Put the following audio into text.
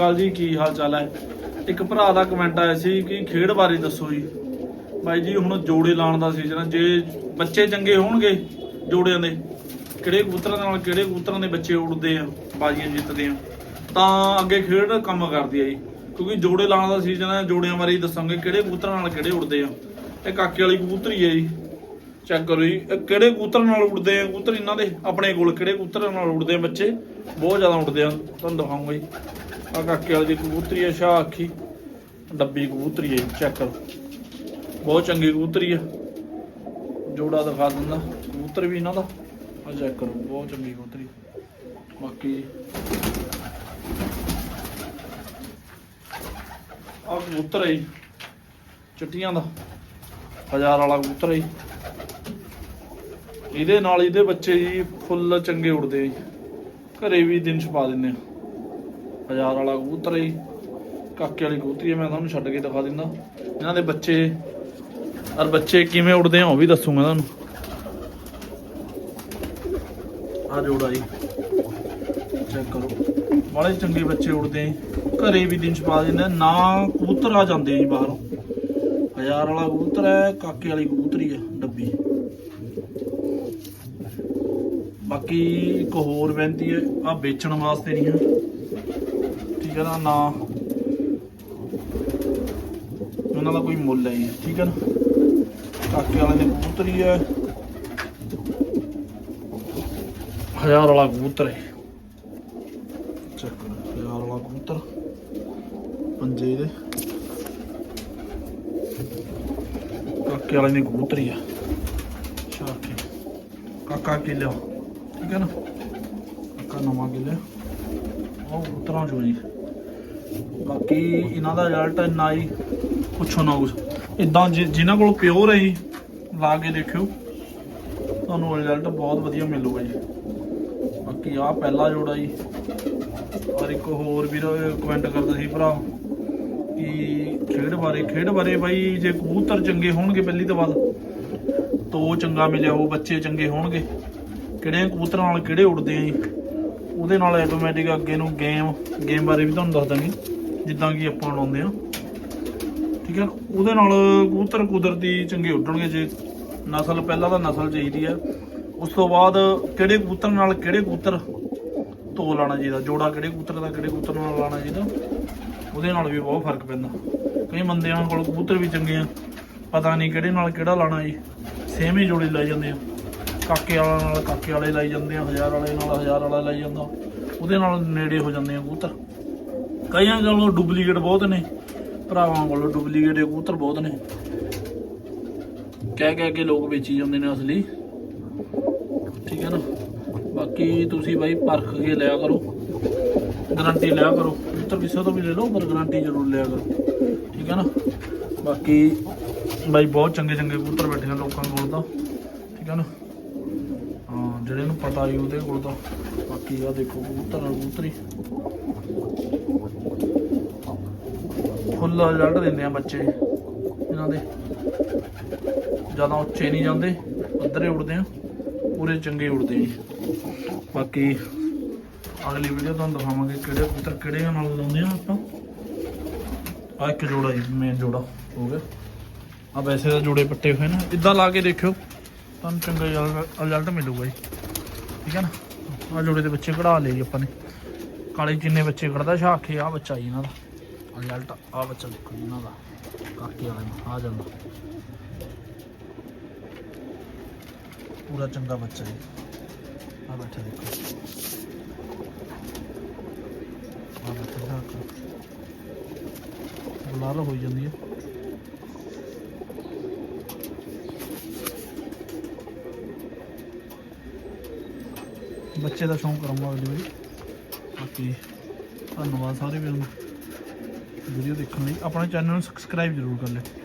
ਕਾਲ ਜੀ, ਕੀ ਹਾਲ ਚਾਲ ਹੈ? ਇੱਕ ਭਰਾ ਦਾ ਕਮੈਂਟ ਆਇਆ ਸੀ ਕਿ ਖੇਡ ਬਾਰੇ ਦੱਸੋ ਜੀ। ਬਾਈ ਜੀ, ਹੁਣ ਜੋੜੇ ਲਾਉਣ ਦਾ ਸੀਜ਼ਨ ਹੈ। ਜੇ ਬੱਚੇ ਚੰਗੇ ਹੋਣਗੇ ਜੋੜਿਆਂ ਦੇ, ਕਿਹੜੇ ਕਬੂਤਰਾਂ ਨਾਲ, ਕਿਹੜੇ ਕਬੂਤਰਾਂ ਦੇ ਬੱਚੇ ਉੱਡਦੇ ਆ, ਬਾਜ਼ੀਆਂ ਜਿੱਤਦੇ ਆ? ਤਾਂ ਅੱਗੇ ਖੇਡ ਕੰਮ ਕਰਦੀ ਆ ਜੀ। ਕਿਉਂਕਿ ਜੋੜੇ ਲਾਉਣ ਦਾ ਸੀਜ਼ਨ ਹੈ, ਜੋੜਿਆਂ ਬਾਰੇ ਦੱਸਾਂਗੇ, ਕਿਹੜੇ ਕਬੂਤਰਾਂ ਨਾਲ ਕਿਹੜੇ ਉੱਡਦੇ ਆ। ਇਹ ਕਾਕੇ ਵਾਲੀ ਕਬੂਤਰੀ ਹੈ ਜੀ। ਚੈੱਕ ਕਰੋ ਜੀ, ਇਹ ਕਿਹੜੇ ਕਬੂਤਰ ਨਾਲ ਉੱਡਦੇ ਆ ਕਬੂਤਰ ਇਹਨਾਂ ਦੇ? ਆਪਣੇ ਕੋਲ ਕਿਹੜੇ ਕਬੂਤਰ ਨਾਲ ਉੱਡਦੇ ਆ ਬੱਚੇ? ਬਹੁਤ ਜ਼ਿਆਦਾ ਉੱਡਦੇ ਆ, ਤੁਹਾਨੂੰ ਦਿਖਾਉਂਗਾ ਜੀ। ਆ ਕਾਕੇ ਵਾਲੀ ਦੀ ਕਬੂਤਰੀ ਆ ਸ਼ਾਹ ਅੱਖੀ ਡੱਬੀ ਕਬੂਤਰੀ ਹੈ ਜੀ, ਚੈੱਕ ਕਰੋ। ਬਹੁਤ ਚੰਗੀ ਕਬੂਤਰੀ ਆ। ਜੋੜਾ ਦਿਖਾ ਦਿੰਦਾ। ਕਬੂਤਰ ਵੀ ਇਹਨਾਂ ਦਾ। ਆ ਚੈੱਕ ਕਰੋ ਬਹੁਤ ਚੰਗੀ ਕਬੂਤਰੀ। ਬਾਕੀ ਆ ਕਬੂਤਰ ਹੈ ਜੀ, ਚਿੱਟੀਆਂ ਦਾ। ਹਜ਼ਾਰ ਵਾਲਾ ਕਬੂਤਰ ਹੈ ਇਹਦੇ ਨਾਲ ਇਹਦੇ ਬੱਚੇ ਜੀ ਫੁੱਲ ਚੰਗੇ ਉੜਦੇ ਆ ਜੀ। ਘਰੇ ਵੀ ਦਿਨ ਛਪਾ ਦਿੰਦੇ ਆ। ਹਜ਼ਾਰ ਵਾਲਾ ਕਬੂਤਰ ਹੈ ਜੀ। ਕਾਕੇ ਵਾਲੀ ਕਬੂਤਰੀ ਹੈ, ਮੈਂ ਤੁਹਾਨੂੰ ਛੱਡ ਕੇ ਦਿਖਾ ਦਿੰਦਾ। ਇਹਨਾਂ ਦੇ ਬੱਚੇ, ਔਰ ਬੱਚੇ ਕਿਵੇਂ ਉੜਦੇ ਆ ਉਹ ਵੀ ਦੱਸੂਗਾ ਤੁਹਾਨੂੰ। ਆ ਜੋੜਾ ਜੀ ਚੈੱਕ ਕਰੋ। ਬੜੇ ਚੰਗੇ ਬੱਚੇ ਉੜਦੇ ਘਰੇ ਵੀ ਦਿਨ ਚ ਪਾ ਦਿੰਦੇ ਨਾ ਕਬੂਤਰ ਆ ਜਾਂਦੇ ਜੀ ਬਾਹਰੋਂ। ਹਜ਼ਾਰ ਵਾਲਾ ਕਬੂਤਰ ਹੈ, ਕਾਕੇ ਵਾਲੀ ਕਬੂਤਰੀ ਹੈ, ਡੱਬੀ। ਬਾਕੀ ਇੱਕ ਹੋਰ ਬੇਨਤੀ ਹੈ ਆ ਵੇਚਣ ਵਾਸਤੇ ਨਹੀਂ ਹੈ। ਠੀਕ ਹੈ ਨਾ ਉਹਨਾਂ ਦਾ ਕੋਈ ਮੁੱਲ ਹੈ ਠੀਕ ਹੈ ਨਾ। ਕਾਕੇ ਵਾਲੇ ਦੀ ਕਬੂਤਰੀ ਹੈ ਹਜ਼ਾਰ ਵਾਲਾ ਕਬੂਤਰ ਹੈ। ਚੈੱਕ ਹਜ਼ਾਰ ਵਾਲਾ ਕਬੂਤਰ। ਪੰਜੇ ਦੇ। ਕਾਕੇ ਵਾਲੇ ਦੀ ਕਬੂਤਰੀ ਆ। ਸ਼ਾਕੇ ਕਾਕਾ ਕੀ ਲਿਆ ਠੀਕ ਹੈ ਨਾ। ਕਾਕਾ ਨਵਾਂ ਕੀ ਲਿਆ ਉਹ ਕਬੂਤਰਾਂ ਚੋਂ ਜੀ ਬਾਕੀ ਇਹਨਾਂ ਦਾ ਰਿਜ਼ਲਟ ਇੰਨਾ ਹੀ ਪੁੱਛੋ ਨਾ ਕੁਛ। ਇਦਾਂ ਜਿਨ੍ਹਾਂ ਕੋਲ ਪਿਓਰ ਹੈ ਜੀ, ਲਾ ਕੇ ਦੇਖਿਓ। ਤੁਹਾਨੂੰ ਰਿਜ਼ਲਟ ਬਹੁਤ ਵਧੀਆ ਮਿਲੂਗਾ ਜੀ। ਬਾਕੀ ਆ ਪਹਿਲਾ ਜੋੜਾ ਜੀ। ਔਰ ਇੱਕ ਹੋਰ ਵੀ ਕਮੈਂਟ ਕਰਦਾ ਸੀ ਭਰਾ, ਕਿ ਖੇਡ ਬਾਰੇ ਖੇਡ ਬਾਰੇ ਬਾਈ ਜੇ ਕਬੂਤਰ ਚੰਗੇ ਹੋਣਗੇ ਪਹਿਲੀ ਤਾਂ ਬਾਤ ਤੋ ਚੰਗਾ ਮਿਲਿਆ, ਉਹ ਬੱਚੇ ਚੰਗੇ ਹੋਣਗੇ। ਕਿਹੜੇ ਕਬੂਤਰਾਂ ਨਾਲ ਕਿਹੜੇ ਉੱਡਦੇ ਆ ਜੀ। ਉਹਦੇ ਨਾਲ ਆਟੋਮੈਟਿਕ ਅੱਗੇ ਨੂੰ ਗੇਮ ਗੇਮ ਬਾਰੇ ਵੀ ਤੁਹਾਨੂੰ ਦੱਸ ਦਾਂਗੇ। ਜਿੱਦਾਂ ਕਿ ਆਪਾਂ ਉਡਾਉਂਦੇ ਆ ਠੀਕ ਹੈ ਉਹਦੇ ਨਾਲ ਕਬੂਤਰ ਕੁਦਰਤੀ ਚੰਗੇ ਉੱਡਣਗੇ ਜੇ ਨਸਲ, ਪਹਿਲਾਂ ਤਾਂ ਨਸਲ ਚਾਹੀਦੀ ਆ ਉਸ ਤੋਂ ਬਾਅਦ ਕਿਹੜੇ ਕਬੂਤਰ ਨਾਲ ਕਿਹੜੇ ਕਬੂਤਰ ਧੋ ਲਾਣਾ ਚਾਹੀਦਾ? ਜੋੜਾ ਕਿਹੜੇ ਕਬੂਤਰ ਦਾ, ਕਿਹੜੇ ਕਬੂਤਰ ਨਾਲ ਲਾਣਾ ਚਾਹੀਦਾ? ਉਹਦੇ ਨਾਲ ਵੀ ਬਹੁਤ ਫ਼ਰਕ ਪੈਂਦਾ। ਕਈ ਬੰਦਿਆਂ ਕੋਲ ਕਬੂਤਰ ਵੀ ਚੰਗੇ ਆ। ਪਤਾ ਨਹੀਂ ਕਿਹੜੇ ਨਾਲ ਕਿਹੜਾ ਲਾਣਾ ਜੀ। ਸੇਮ ਹੀ ਜੋੜੇ ਲਾਈ ਜਾਂਦੇ ਆ। ਕਾਕੇ ਵਾਲਾ ਨਾਲ ਕਾਕੇ ਵਾਲੇ ਲਾਈ ਜਾਂਦੇ ਆ, ਹਜ਼ਾਰ ਵਾਲੇ ਨਾਲ ਹਜ਼ਾਰ ਵਾਲਾ ਲਾਈ ਜਾਂਦਾ। ਉਹਦੇ ਨਾਲ ਨੇੜੇ ਹੋ ਜਾਂਦੇ ਆ ਕਬੂਤਰ। ਕਈਆਂ ਕੋਲ ਡੁਪਲੀਕੇਟ ਬਹੁਤ ਨੇ, ਭਰਾਵਾਂ ਕੋਲੋਂ ਡੁਪਲੀਕੇਟ ਕਬੂਤਰ ਬਹੁਤ ਨੇ। ਕਹਿ ਕਹਿ ਕੇ ਲੋਕ ਵੇਚੀ ਜਾਂਦੇ ਨੇ ਅਸਲੀ। ਠੀਕ ਹੈ ਨਾ? ਬਾਕੀ ਤੁਸੀਂ ਬਾਈ ਪਰਖ ਕੇ ਲਿਆ ਕਰੋ। ਗਾਰੰਟੀ ਲਿਆ ਕਰੋ। ਕਬੂਤਰ ਕਿਸੇ ਤੋਂ ਵੀ ਲੈ ਲਓ, ਪਰ ਗਾਰੰਟੀ ਜ਼ਰੂਰ ਲਿਆ ਕਰੋ। ਠੀਕ ਹੈ ਨਾ? ਬਾਕੀ ਬਾਈ ਬਹੁਤ ਚੰਗੇ ਚੰਗੇ ਕਬੂਤਰ ਬੈਠੇ ਨੇ ਲੋਕਾਂ ਕੋਲ ਤਾਂ। ਠੀਕ ਹੈ ਨਾ? ਜਿਹੜੇ ਨੂੰ ਪਤਾ ਹੀ ਉਹਦੇ ਕੋਲ ਤਾਂ। ਬਾਕੀ ਆ ਦੇਖੋ, ਕਬੂਤਰ ਕਬੂਤਰੀ। ਫੁੱਲ ਰਿਜ਼ਲਟ ਦਿੰਦੇ ਆ ਬੱਚੇ। ਇਹਨਾਂ ਦੇ। ਜ਼ਿਆਦਾ ਉੱਚੇ ਨਹੀਂ ਜਾਂਦੇ ਅੱਧਰੇ ਉੜਦੇ ਆ, ਪੂਰੇ ਚੰਗੇ ਉੜਦੇ ਆ ਜੀ। ਬਾਕੀ ਅਗਲੀ ਵੀਡੀਓ ਤੁਹਾਨੂੰ ਦਿਖਾਵਾਂਗੇ ਕਿਹੜੇ ਕਬੂਤਰ ਕਿਹੜੇ ਨਾਲ ਲਾਉਂਦੇ ਆ ਆਪਾਂ। ਆ ਇੱਕ ਜੋੜਾ ਜੀ ਮੇਨ ਜੋੜਾ, ਹੋ ਗਿਆ। ਆ ਵੈਸੇ ਤਾਂ ਜੋੜੇ ਪੱਟੇ ਹੋਏ ਨਾ। ਇਦਾਂ ਲਾ ਕੇ ਦੇਖਿਓ। ਤੁਹਾਨੂੰ ਚੰਗਾ ਰਿਜ਼ਲਟ ਮਿਲੂਗਾ ਜੀ। ਠੀਕ ਹੈ ਨਾ? ਆ ਜੋੜੇ ਦੇ ਬੱਚੇ ਕਢਾ ਲਏ ਜੀ ਆਪਾਂ ਨੇ। ਕਾਲੇ ਜਿੰਨੇ ਬੱਚੇ ਕੱਢਦਾ ਸ਼ਾਖੇ ਆ ਬੱਚਾ ਜੀ ਇਹਨਾਂ ਦਾ। ਰਿਜ਼ਲਟ ਆ ਬੱਚਾ ਦੇਖੋ ਇਹਨਾਂ ਦਾ। ਕਾਕੇ ਵਾਲਾ ਆ ਜਾਂਦਾ। ਪੂਰਾ ਚੰਗਾ ਬੱਚਾ ਜੀ। ਆ ਬੈਠਾ ਦੇਖੋ। ਆ ਬੈਠਾ ਸ਼ਾਖਾ ਹੋਈ ਜਾਂਦੀ ਹੈ। ਬੱਚੇ ਦਾ ਸ਼ੌਂਕ ਕਰਾਂਗਾ ਅਗਲੀ ਵਾਰੀ। ਬਾਕੀ ਧੰਨਵਾਦ ਸਾਰੇ ਵੀਰਾਂ ਨੂੰ। ਵੀਡੀਓ ਦੇਖਣ ਲਈ। ਆਪਣੇ ਚੈਨਲ ਨੂੰ ਸਬਸਕ੍ਰਾਈਬ ਜ਼ਰੂਰ ਕਰ ਲਿਓ